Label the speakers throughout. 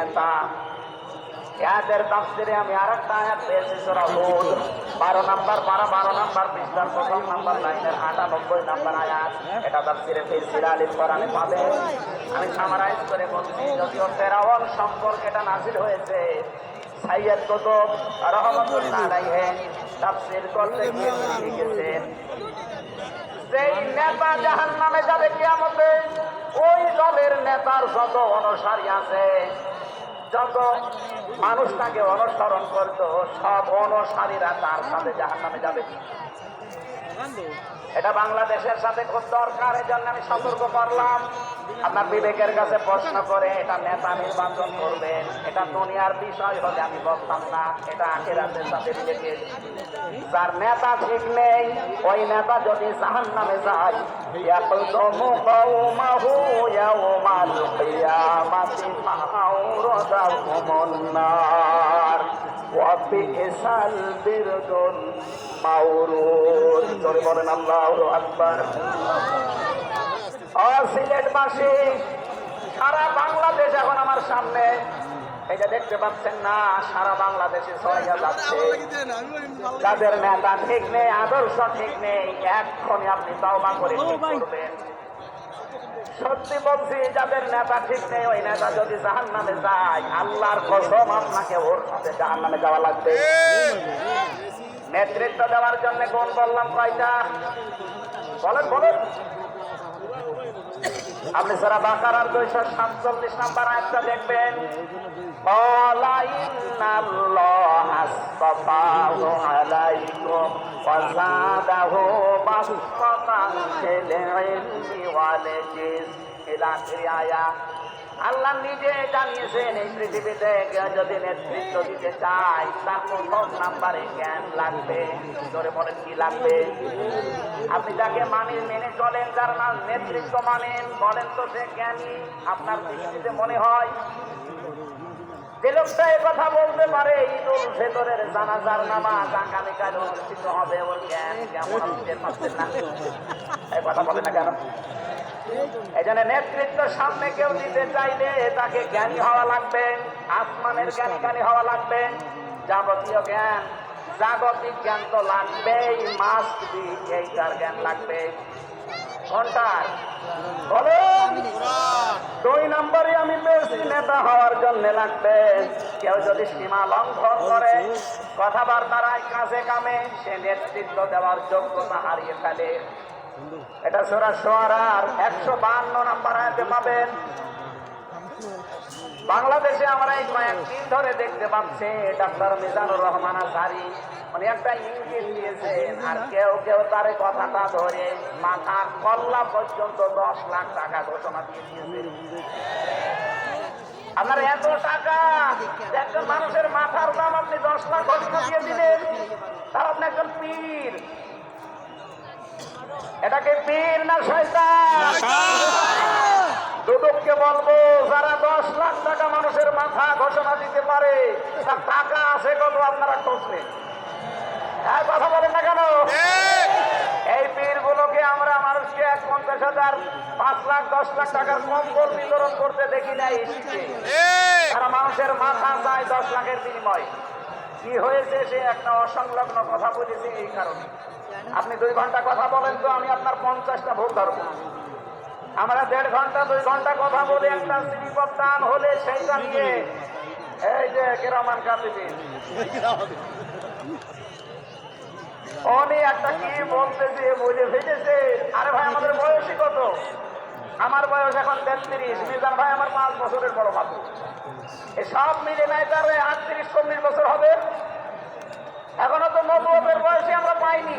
Speaker 1: নেতা। এদের তাফসিরে আমি আর একটা বারো নাম্বার, বারো বারো নাম্বার পৃষ্ঠার প্রথম নাম্বার লাইনের আটানব্বই নাম্বার আয়াত। এটা তাফসিরে আমি সামারাইজ করে সম্পর্কে এটা নাজিল হয়েছে সাইয়্যদ কুতুব রহমাতুল্লাহ আলাইহি তাফসির করতে গিয়ে লিখেছেন, যেই নেতা জাহান নামে যাবে ওই দলের নেতার যত অনুসারী আছে যত মানুষ তাকে অনুসরণ করতো সব অনুসারীরা তার সাথে জাহান নামে যাবে। এটা বাংলাদেশের সাথে খুব দরকার এই জন্য আমি সতর্ক করলাম আপনার বিবেকের কাছে প্রশ্ন করে এটা নেতা নির্বাচন করবেন এটা দুনিয়ার বিষয় হলে আমি বলতাম না এটা আখেরাতের সাথে রিলেটেড যার নেতা ঠিক নেই ওই নেতা যদি জাহান নামে যায় يقدم قومه يوم القيامة فأوردهم النار وبئس البرد মাউরুন ধরে বলেন আল্লাহ আকবার। সারা বাংলাদেশ এখন আমার সামনে। এটা দেখতে পাচ্ছেন না, সারা বাংলাদেশে ছড়িয়ে যাচ্ছে। তাদের নেতা ঠিক নেই, আদর্শ ঠিক নেই এখনই আপনি তাওবা করে করবেন? সত্যি বলছি, যাদের নেতা ঠিক নেই, ওই নেতা যদি জাহান নামে যায়, আল্লাহর কসম আপনাকে ওর সাথে জাহান নামে যাওয়া লাগবে। নেতৃত্ব দেওয়ার জন্য কোন বললাম কয়টা? বলেন বলেন। আপনি সারা বাকারার দুইশ সাতচল্লিশ নাম্বার আয়াতটা দেখবেন আয়া আল্লাহ নিজে জানিয়েছেন, এই পৃথিবীতে যদি নেতৃত্ব দিতে চাই তার প্রথম নাম্বারে জ্ঞান লাগবে। ধরে বলেন, কি লাগবে? আপনি যাকে মানেন মেনে চলেন, যার নাম নেতৃত্ব মানেন, বলেন তো সে জ্ঞানী, আপনার দৃষ্টিতে মনে হয়? যে লোকটা কথা বলতে পারে, ঈদুল ফেতরের জানাজার আগামী আগামীকাল অনুষ্ঠিত হবে, ওর জ্ঞান কেমন হচ্ছে পাচ্ছেন না? কথা বলে না কেন? এই জন্য নেতৃত্ব সামনে কেউ দিতে চাইলে তাকে জ্ঞানী হওয়া লাগবে আসমানের জ্ঞানী জ্ঞানী হওয়া লাগবে। যাবতীয় জ্ঞান জাগতিক জ্ঞান তো লাগবেই মাস্ট বি এইটার জ্ঞান লাগবে। ঘণ্টার বলুন দুই নম্বরে আমি পেয়েছি নেতা হওয়ার জন্য লাগবে। কেউ যদি সীমা লঙ্ঘন করে কথাবার্তারায় কাজে কামে সে নেতৃত্ব দেওয়ার যোগ্যতা হারিয়ে ফেলে। এটা সোরা সোয়ারার একশো বান্ন নাম্বার আয়াতে পাবেন। বাংলাদেশে আমরা এই কয়েকদিন ধরে দেখতে পাচ্ছি, ডাক্তার মিজানুর রহমান আসারি উনি একটা ইঙ্গিত দিয়েছেন, আর কেউ কেউ তার কথাটা ধরে মাথার কল্লা পর্যন্ত দশ লাখ টাকা ঘোষণা দিয়ে দিয়েছে আপনার এত টাকা, একজন মানুষের মাথার দাম আপনি দশ লাখ ঘোষণা দিয়ে দিলেন, তার আপনি একজন পীর। এটাকে পীর না শয়তান? দুদককে বলব যারা দশ লাখ টাকা মানুষের মাথা ঘোষণা দিতে পারে তার টাকা আছে কত আপনারা খোঁজ নেই হ্যাঁ কথা বলেন না কেন? এই পীর গুলোকে আমরা মানুষকে এক পঞ্চাশ হাজার পাঁচ লাখ দশ লাখ টাকার কম্বল বিতরণ করতে দেখি নাই তারা মানুষের মাথা চায় দশ লাখের বিনিময়। কি হয়েছে সে একটা অসংলগ্ন কথা বলেছে এই কারণে। আপনি দুই ঘণ্টা কথা বলেন তো, আমি আপনার পঞ্চাশটা ভোট ধরবো। আমরা দেড় ঘণ্টা, দুই ঘণ্টা কথা বলে, একটা শ্রীপদ হলে সেইটা নিয়ে এই যে কেরামান কাতিদিন উনি একটা কি বলতে যে বলে ভেজেছে আরে ভাই, আমাদের বয়সই কত? আমার বয়স এখন তেত্রিশ, মিজান ভাই আমার পাঁচ বছরের বড় মাত্র এই সব মিলে নাই তার, আটত্রিশ, চল্লিশ বছর হবে। এখনও তো নবুয়ের বয়সে আমরা পাইনি।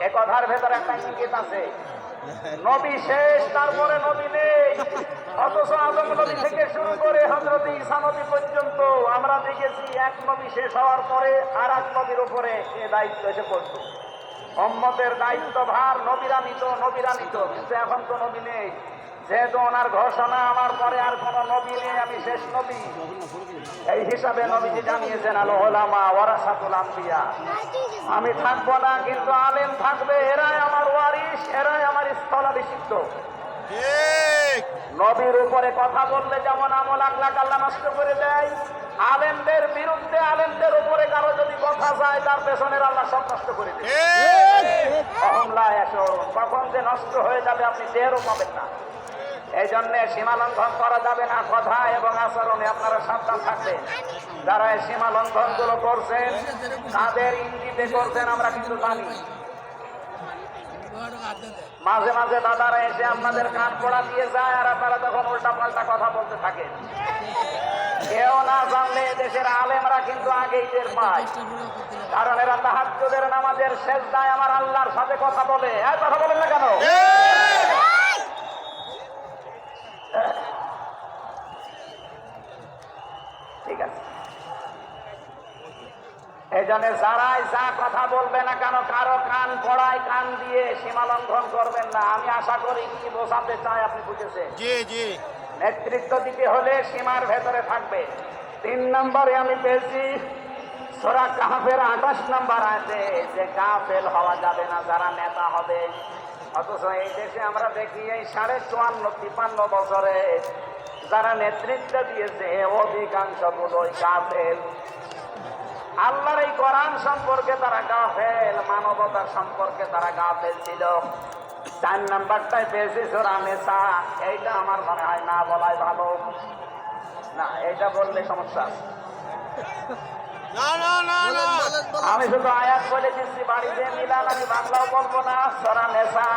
Speaker 1: এ ভেতরে একটা ইঙ্গিত আছে। নবী শেষ, তারপরে নবী নেই। অথচ আদম নবী থেকে শুরু করে হজরত ঈসা নবী পর্যন্ত আমরা দেখেছি এক নবী শেষ হওয়ার পরে আর এক নবীর উপরে এ দায়িত্ব এসে পড়তো। সম্মতের দায়িত্ব ভার নবীরা নিত নবীরা নিত কিন্তু এখন তো নবী নেই। যেহেতু ওনার ঘোষণা আমার পরে আর কোন নবী নেই আমি শেষ নবী। এই হিসাবে নবীজি জানিয়েছেন আলো ওলামা ওয়ারাসাতুল আম্বিয়া। আমি থাকব না কিন্তু আলেম থাকবে এরাই আমার ওয়ারিস এরাই আমার স্থলাভিষিক্ত নবীর উপরে কথা বললে যেমন আমল আল্লাহ আল্লাহ নষ্ট করে দেয় আলেমদের বিরুদ্ধে আলেমদের উপরে কারও যদি কথা যায় তার পেছনের আল্লাহ সব নষ্ট করে দেয় কখন যে নষ্ট হয়ে যাবে আপনি টেরও পাবেন না। এই জন্য সীমা লঙ্ঘন করা যাবে না। কথা এবং আচরণে আপনারা সাবধান থাকবেন। যারা এই সীমা লঙ্ঘনগুলো করছেন, তাদের ইঙ্গিতে করছেন, আমরা কিন্তু জানি। মাঝে মাঝে দাদারা এসে আপনাদের কান পড়া দিয়ে যায়, আর আপনারা তখন উল্টা পাল্টা কথা বলতে থাকেন। কেউ না জানলে দেশের আলেমরা কিন্তু আগেই টের পায়। কারণ এরা তাহাজ্জুদের নামাজের শেষ দায় আমার আল্লাহর সাথে কথা বলে। কথা বলেন না কেন? ঠিক আছে। এই জন্য যারাই যা কথা বলবে না কেন কারও কান পড়ায় কান দিয়ে সীমা লঙ্ঘন করবেন না। আমি আশা করি কি বোঝাতে চাই আপনি বুঝেছেন?
Speaker 2: জি জি।
Speaker 1: নেতৃত্ব দিতে হলে সীমার ভেতরে থাকবে। তিন নম্বরে আমি পেয়েছি সোরা কাহাফের আঠাশ নম্বর আছে যে কাফেল হওয়া যাবে না যারা নেতা হবে অথচ এই দেশে আমরা দেখি এই সাড়ে চুয়ান্ন, তিপান্ন বছরে যারা নেতৃত্ব দিয়েছে অধিকাংশ গুলোই কাফেল আল্লাহর এই কোরআন সম্পর্কে তারা গাফেল, মানবতার সম্পর্কে তারা গাফেল ছিল। চার নাম্বারটাই পেয়েছি সোরা নেশা এইটা আমার মনে হয় না বলাই ভালো। না, এইটা বললে সমস্যা আছে।
Speaker 2: না
Speaker 1: আমি শুধু আয়াত বলে দিচ্ছি বাড়িতে মিলান আমি বাংলাও বলব না সোরা নেশা,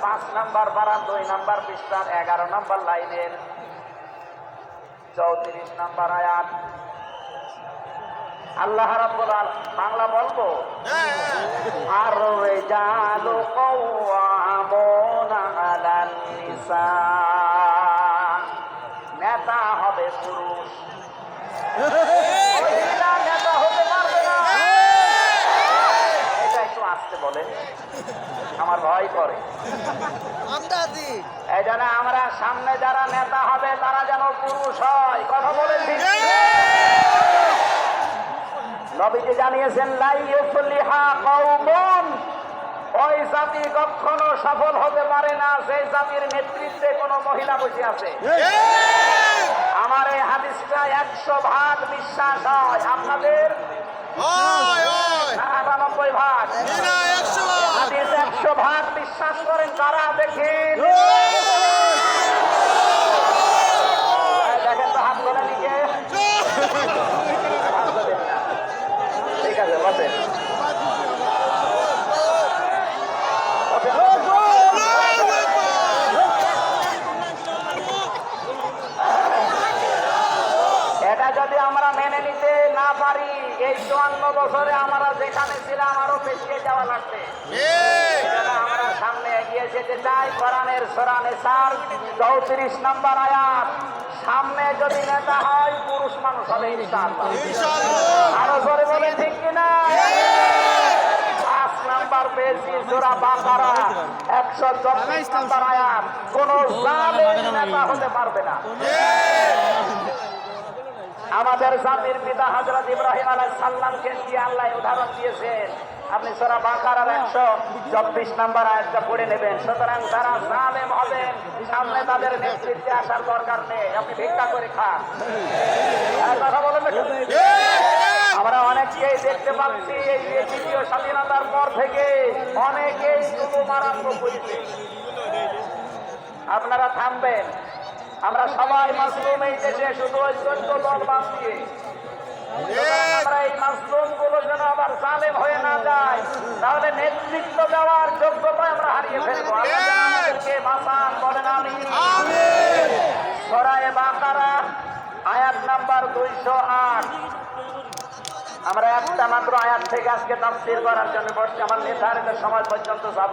Speaker 1: পাঁচ নাম্বার বারা দুই নাম্বার পৃষ্ঠার, এগারো নাম্বার লাইনের, চৌত্রিশ নাম্বার আয়াত। আল্লাহ রাব্বুল আল- বাংলা বলব? আর রেজালু কওয়ামুনা আলান নিসা। নেতা হবে পুরুষ মহিলা নেতা হতে পারবে না এটা বলেন আমার ভয় করে। এই জন্য আমরা সামনে যারা নেতা হবে তারা যেন পুরুষ হয়। কথা বলেন নবীজি জানিয়েছেন লাই ইউফলিহা কওমুন। ওই জাতি কখনো সফল হতে পারে না। সেই জাতির নেতৃত্বে কোনো মহিলা বসে আছে। আমার এই হাদিসটা একশো ভাগ বিশ্বাস হয়। আপনাদের আটানব্বই ভাগ।
Speaker 2: একশো
Speaker 1: ভাগ বিশ্বাস করেন তারা দেখেন দেখেন তো হাত করে নিকে হাত তোলেন না। ঠিক আছে বসেন বসেন। এটা যদি আমরা মেনে নিতে না পারি এই চুয়ান্ন বছরে আমরা যেখানে ছিলাম আরও পেছিয়ে যাওয়া লাগবে এজন্য আমরা সামনে এগিয়ে যেতে চাই কোরআনের সোরানে সার চৌত্রিশ নম্বর আয়াত। সামনে যদি নেতা হয় পুরুষ মানুষ হবে আরও জোরে বলে ঠিক কিনা নাম্বার পেয়েছি জোড়া বাকারা একশো চব্বিশ নাম্বার আয়াত। কোন নেতা হতে পারবে না। আমাদের জাতির পিতা হজরত ইব্রাহিম আলাই সাল্লামকে দিয়ে আল্লাহ উদাহরণ দিয়েছেন? আপনি সোরা বাকারার একশো চব্বিশ নাম্বার আয়াতটা পড়ে নেবেন। সুতরাং তারা জালেম হবেন, সামনে তাদের নেতৃত্বে আসার দরকার নেই। আপনি ভিক্ষা করে খান। কথা বলেন আমরা অনেককেই দেখতে পাচ্ছি এই দ্বিতীয় স্বাধীনতার পর থেকে অনেকেই জুলুম আরম্ভ করেছে আপনারা থামবেন। আমরা সবাই মাসরুম এই দেশে শুধু ওই চোদ্দ দল বাদ দিয়ে। মাসলুমগুলো যেন আবার জালেম হয়ে না যায় তাহলে নেতৃত্ব দেওয়ার যোগ্যতা আমরা হারিয়ে ফেলব। আল্লাহ যেন আমাদেরকে বাঁচান বলেন আমি সরায় বাকারা আয়াত নাম্বার দুইশো আট। আমরা একটা মাত্র আয়াত থেকে আজকে তাফসির করার জন্য বসছি। আমার নির্ধারিত সময় পর্যন্ত যাব।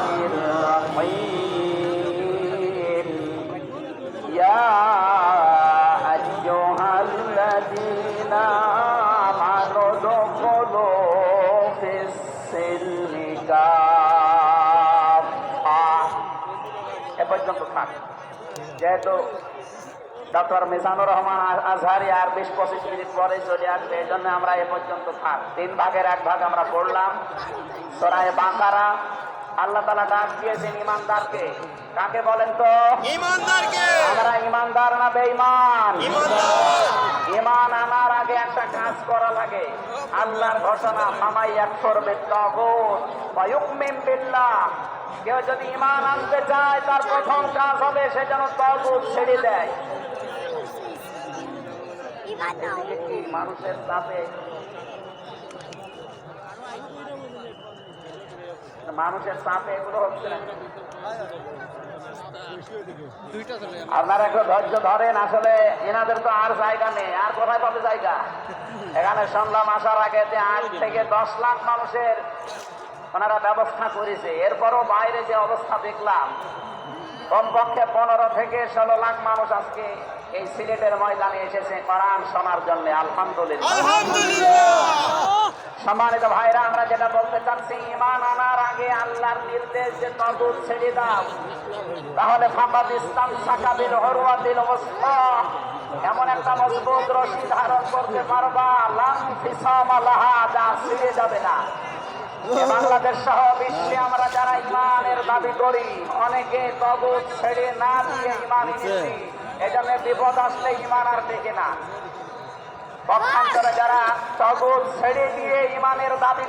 Speaker 1: যেহেতু ডক্টর মিজানুর রহমান আজহারি আর বিশ পঁচিশ মিনিট পরে চলে আসবে এই জন্য আমরা এ পর্যন্ত থাক তিন ভাগের এক ভাগ আমরা পড়লাম সরায় বাঁকারা আল্লাহ তালা ডাক দিয়েছেন ইমানদারকে কাকে বলেন তো?
Speaker 2: ইমানদারকে
Speaker 1: আমরা ইমানদার না বেঈমান?
Speaker 2: ইমানদার
Speaker 1: ইমান আনার আগে একটা কাজ করা লাগে। আল্লাহর ঘোষণা মামাই এক করবে বিল্লাহ। কেউ যদি ইমান আনতে চায় তার প্রথম কাজ হবে সে যেন তগুত ছেড়ে দেয়। মানুষের চাপে মানুষের চাপে এগুলো হচ্ছে না। আপনারা একটু ধৈর্য ধরেন, আসলে এনাদের তো আর জায়গা নেই। আর কোথায় পাবে জায়গা? এখানে শুনলাম আসার আগে আট থেকে দশ লাখ মানুষের ওনারা ব্যবস্থা করেছে। এরপরও বাইরে যে অবস্থা দেখলাম, কমপক্ষে পনেরো থেকে ষোলো লাখ মানুষ আজকে এই সিলেটের ময়দানে এসেছে কোরআন শোনার জন্য আলহামদুলিল্লাহ! সম্মানিত ভাইরা, আমরা যেটা বলতে চাচ্ছি ইমান আনার আগে আল্লাহর নির্দেশ যে তদুর ছেড়ে দাও। তাহলে ফাঁকাদ ইসলাম সাকাবিল হরুয়াতিল অবস্থা এমন একটা মজবুত রশি ধারণ করতে পারবা, লাম ফিসাম আলাহা যা ছিঁড়ে যাবে না। বাংলাদেশ সহ বিশ্বে আমরা যারা ইমানের দাবি করি, অনেকে তগুত ছেড়ে না দিয়ে ইমান এনেছি। বিপদ আসলে ইমান আর দেখে না। পক্ষান্তরে যারা তগুত ছেড়ে দিয়ে ইমানের দাবি